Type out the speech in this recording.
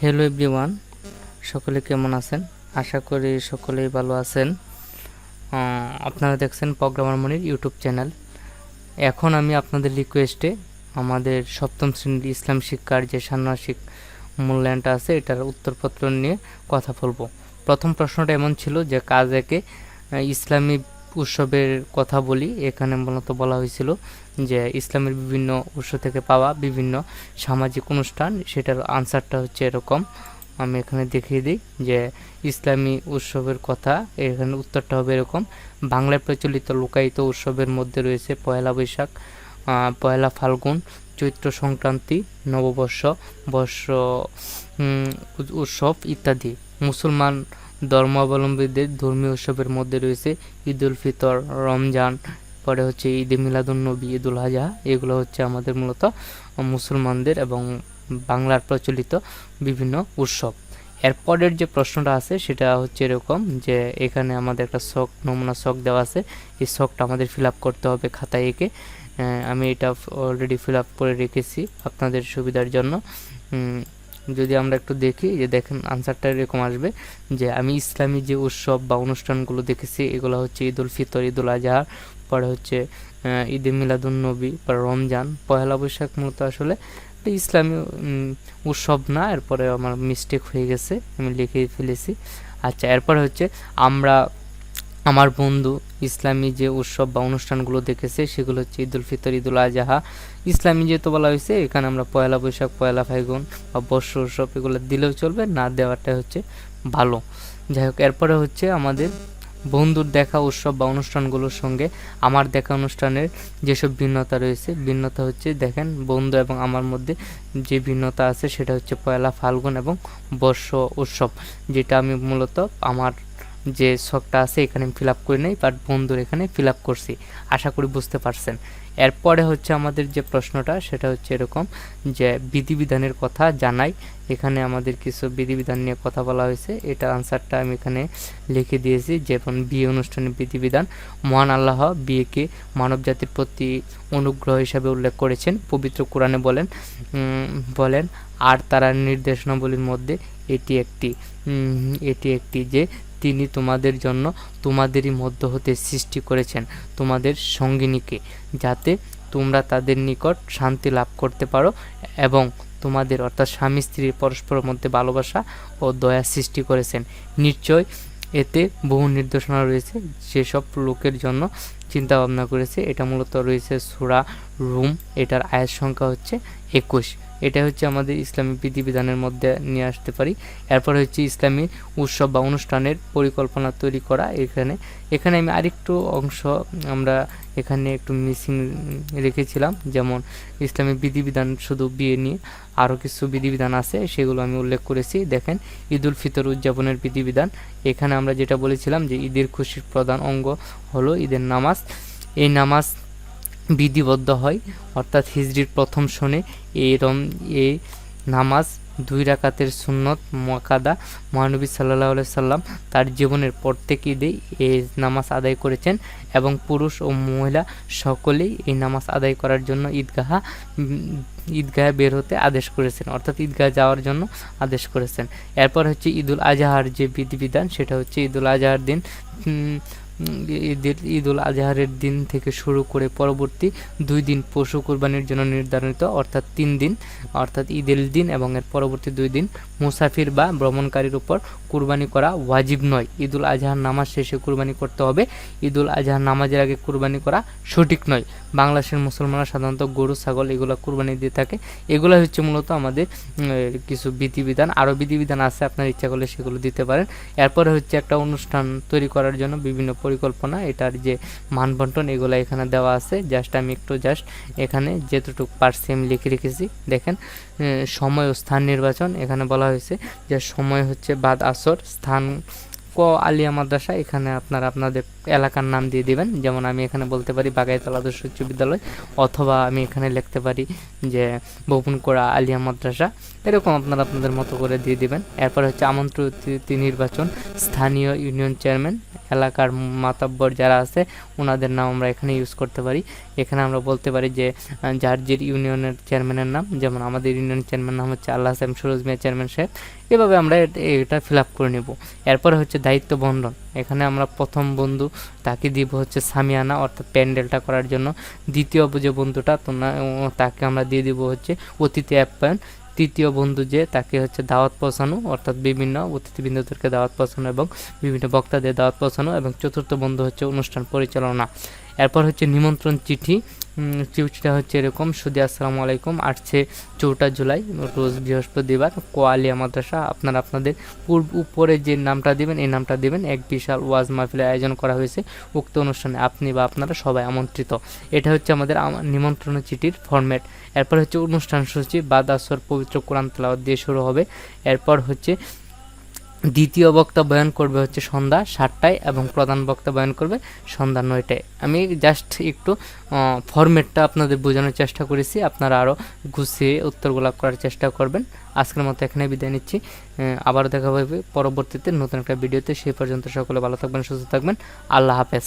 Hello everyone সকলে কেমন আছেন? আশা করি সকলেই ভালো আছেন। আপনারা দেখছেন প্রোগ্রামার মনির ইউটিউব চ্যানেল। এখন আমি আপনাদের রিকোয়েস্টে আমাদের সপ্তম শ্রেণির ইসলাম শিক্ষার যে ষান্মাসিক মূল্যায়নটা আছে, এটার উত্তরপত্র নিয়ে কথা বলব। প্রথম প্রশ্নটা এমন ছিল যে কাজ একে ইসলামী উৎসবের কথা বলি, এখানে মূলত বলা হয়েছিল যে ইসলামের বিভিন্ন উৎস থেকে পাওয়া বিভিন্ন সামাজিক অনুষ্ঠান, সেটার আনসারটা হচ্ছে এরকম। আমি এখানে দেখিয়ে দিই যে ইসলামী উৎসবের কথা, এখানে উত্তরটা হবে এরকম। বাংলায় প্রচলিত লোকায়িত উৎসবের মধ্যে রয়েছে পয়লা বৈশাখ পয়লা ফাল্গুন, চৈত্র সংক্রান্তি, নববর্ষ, বর্ষ উৎসব ইত্যাদি। মুসলমান ধর্মাবলম্বীদের ধর্মীয় উৎসবের মধ্যে রয়েছে ঈদ উল ফিতর, রমজান, পরে হচ্ছে ঈদ মিলাদুন নবী ঈদুল আজহা। এগুলো হচ্ছে আমাদের মূলত মুসলমানদের এবং বাংলার প্রচলিত বিভিন্ন উৎসব। এরপরের যে প্রশ্নটা আছে, সেটা হচ্ছে এরকম যে এখানে আমাদের একটা শখ, নমুনা শখ দেওয়া আছে। এই শখটা আমাদের ফিল করতে হবে খাতায় এঁকে। আমি এটা অলরেডি ফিল করে রেখেছি আপনাদের সুবিধার জন্য। যদি আমরা একটু দেখি, যে দেখেন আনসারটা এরকম আসবে, যে আমি ইসলামী যে উৎসব বা অনুষ্ঠানগুলো দেখেছি, এগুলো হচ্ছে ঈদ উল ফিতর ঈদ উল আজহা, পরে হচ্ছে ঈদে মিলাদুন নবী পরে রমজান পয়লা বৈশাখ মূলত আসলে ইসলামী উৎসব না, এরপরে আমার মিস্টেক হয়ে গেছে, আমি লিখে ফেলেছি। আচ্ছা এরপরে হচ্ছে আমরা আমার বন্ধু ইসলামী যে উৎসব বা অনুষ্ঠানগুলো দেখেছে, সেগুলো হচ্ছে ঈদুল ফিতর, ঈদুল আজহা। ইসলামী যেহেতু বলা হয়েছে, এখানে আমরা পয়লা বৈশাখ, পয়লা ফাল্গুন বা বর্ষ উৎসব এগুলো দিলেও চলবে, না দেওয়াটাই হচ্ছে ভালো। যাই হোক, এরপরে হচ্ছে আমাদের বন্ধুর দেখা উৎসব বা অনুষ্ঠানগুলোর সঙ্গে আমার দেখা অনুষ্ঠানের যেসব ভিন্নতা রয়েছে, ভিন্নতা হচ্ছে দেখেন বন্ধু এবং আমার মধ্যে যে ভিন্নতা আছে, সেটা হচ্ছে পয়লা ফাল্গুন এবং বর্ষ উৎসব, যেটা আমি মূলত আমার যে শখটা আছে এখানে ফিল আপ করে নেই বাট বন্ধুর এখানে ফিল আপ করছি। আশা করি বুঝতে পারছেন। এরপরে হচ্ছে আমাদের যে প্রশ্নটা, সেটা হচ্ছে এরকম যে বিধিবিধানের কথা জানাই। এখানে আমাদের কিছু বিধিবিধান নিয়ে কথা বলা হয়েছে। এটা আনসারটা আমি এখানে লিখে দিয়েছি যেমন বিয়ে অনুষ্ঠানের বিধিবিধান। মহান আল্লাহ বিয়েকে মানব জাতির প্রতি অনুগ্রহ হিসাবে উল্লেখ করেছেন। পবিত্র কোরআনে বলেন বলেন, আর তারা নির্দেশনাবলীর মধ্যে এটি একটি এটি একটি যে তিনি তোমাদের জন্য তোমাদেরই মধ্য হতে সৃষ্টি করেছেন তোমাদের সঙ্গিনীকে, যাতে তোমরা তাদের নিকট শান্তি লাভ করতে পারো এবং তোমাদের অর্থাৎ স্বামী স্ত্রীর পরস্পরের মধ্যে ভালোবাসা ও দয়া সৃষ্টি করেছেন। নিশ্চয় এতে বহু নির্দেশনা রয়েছে, যেসব লোকের জন্য চিন্তা ভাবনা করেছে। এটা মূলত রয়েছে সুরা রুম, এটার আয়ের সংখ্যা হচ্ছে একুশ। এটা হচ্ছে আমাদের ইসলামী বিধিবিধানের মধ্যে নিয়ে আসতে পারি। এরপর হচ্ছে ইসলামী উৎসব বা অনুষ্ঠানের পরিকল্পনা তৈরি করা এখানে। এখানে আমি আরেকটু অংশ আমরা এখানে একটু মিসিং রেখেছিলাম, যেমন ইসলামী বিধিবিধান শুধু বিয়ে নিয়ে আরও কিছু বিধিবিধান আছে, সেগুলো আমি উল্লেখ করেছি। দেখেন ঈদ উল ফিতর উদযাপনের বিধিবিধান। এখানে আমরা যেটা বলেছিলাম যে ঈদের খুশির প্রধান অঙ্গ হলো ঈদের নামাজ। এই নামাজ বিধিবদ্ধ হয়। অর্থাৎ হিজরির প্রথম শনে এই রম নামাজ, দুই রাকাতের সুন্নত মোয়াকাদা মহানবী সাল্লাহ সাল্লাম তার জীবনের প্রত্যেক ঈদে এই নামাজ আদায় করেছেন এবং পুরুষ ও মহিলা সকলেই এই নামাজ আদায় করার জন্য ঈদগাহা, ঈদগাহে বের হতে আদেশ করেছেন। অর্থাৎ ঈদগাহ যাওয়ার জন্য আদেশ করেছেন। এরপর হচ্ছে ঈদুল আজহার যে বিধিবিধান, সেটা হচ্ছে ঈদুল আজহার দিন ঈদের, ঈদুল আজহারের দিন থেকে শুরু করে পরবর্তী দুই দিন পশু কোরবানির জন্য নির্ধারিত, অর্থাৎ তিন দিন, অর্থাৎ ঈদের দিন এবং এর পরবর্তী দুই দিন মুসাফির বা ভ্রমণকারীর উপর কুরবানি করা ওয়াজিব নয়। ঈদুল আজহার নামাজ শেষে কুরবানি করতে হবে। ঈদুল আজহার নামাজের আগে কুরবানি করা সঠিক নয়। বাংলাদেশের মুসলমানরা সাধারণত গরু, ছাগল এগুলো কুরবানি দিয়ে থাকে। এগুলো হচ্ছে মূলত আমাদের কিছু বিধিবিধান। আরও বিধিবিধান আছে, আপনার ইচ্ছা করলে সেগুলো দিতে পারেন। এরপরে হচ্ছে একটা অনুষ্ঠান তৈরি করার জন্য বিভিন্ন পরিকল্পনা, এটার যে মানবন্টন এগুলো এখানে দেওয়া আছে। জাস্ট আমি একটু জাস্ট এখানে যেতটুকু পারছি আমি লিখে রেখেছি। দেখেন সময় ও স্থান নির্বাচন এখানে বলা হয়েছে যে সময় হচ্ছে বাদ আসর, স্থান ক আলিয়া মাদ্রাসা, এখানে আপনারা আপনাদের এলাকার নাম দিয়ে দিবেন। যেমন আমি এখানে বলতে পারি বাগাইতলা আদর্শ উচ্চ বিদ্যালয়, অথবা আমি এখানে লিখতে পারি যে বপুনকোড়া আলিয়া মাদ্রাসা। এরকম আপনারা আপনাদের মতো করে দিয়ে দিবেন। এরপর হচ্ছে আমন্ত্রিত নির্বাচন, স্থানীয় ইউনিয়ন চেয়ারম্যান, এলাকার মাতাব্বর যারা আছে ওনাদের নাম আমরা এখানে ইউজ করতে পারি। এখানে আমরা বলতে পারি যে যার যে ইউনিয়নের চেয়ারম্যানের নাম, যেমন আমাদের ইউনিয়ন চেয়ারম্যান নাম হচ্ছে আল্লাহ হাসান সুরজ মিয়া চেয়ারম্যান সাহেব। এভাবে আমরা এট- ফিল আপ করে নেব। এরপরে হচ্ছে দায়িত্ব বন্ধন। এখানে আমরা প্রথম বন্ধু, তাকে দিব হচ্ছে সামিয়ানা, অর্থাৎ প্যান্ডেলটা করার জন্য। দ্বিতীয় যে বন্ধুটা তাকে আমরা দিয়ে দিব হচ্ছে অতিথি আপ্যায়ন। তৃতীয় বন্ধু যে, তাকে হচ্ছে দাওয়াত পৌঁছানো, অর্থাৎ বিভিন্ন অতিথিবৃন্দদেরকে দাওয়াত পৌঁছানো এবং বিভিন্ন বক্তাদের দাওয়াত পৌঁছানো এবং চতুর্থ বন্ধু হচ্ছে অনুষ্ঠান পরিচালনা। এরপর হচ্ছে নিমন্ত্রণ চিঠি। চিঠিটা হচ্ছে এরকম। সুদি আসসালামু আলাইকুম। আসছে চৌঠা জুলাই, রোজ বৃহস্পতিবার, কোয়ালিয়া মাদ্রাসা। আপনারা আপনাদের পূর্ব উপরে যে নামটা দিবেন, এই নামটা দিবেন। এক বিশাল ওয়াজ মাহফিলের আয়োজন করা হয়েছে উক্ত অনুষ্ঠানে। আপনি বা আপনারা সবাই আমন্ত্রিত। এটা হচ্ছে আমাদের আম- নিমন্ত্রণ চিঠির ফরম্যাট এরপর হচ্ছে অনুষ্ঠান সূচি, বাদ আসর, পবিত্র কোরআন তেলাওয়াত দিয়ে শুরু হবে। এরপর হচ্ছে দ্বিতীয় বক্তা বয়ান করবে হচ্ছে সন্ধ্যা সাতটায় এবং প্রধান বক্তা বয়ান করবে সন্ধ্যা নয়টায়। আমি জাস্ট একটু ফরম্যাটটা আপনাদের বোঝানোর চেষ্টা করেছি। আপনারা আরও গুছিয়ে উত্তরগুলো করার চেষ্টা করবেন। আজকের মতো এখানে বিদায় নিচ্ছি। আবারও দেখা হবে পরবর্তীতে নতুন একটা ভিডিওতে। সেই পর্যন্ত সকলে ভালো থাকবেন, সুস্থ থাকবেন। আল্লাহ হাফেজ।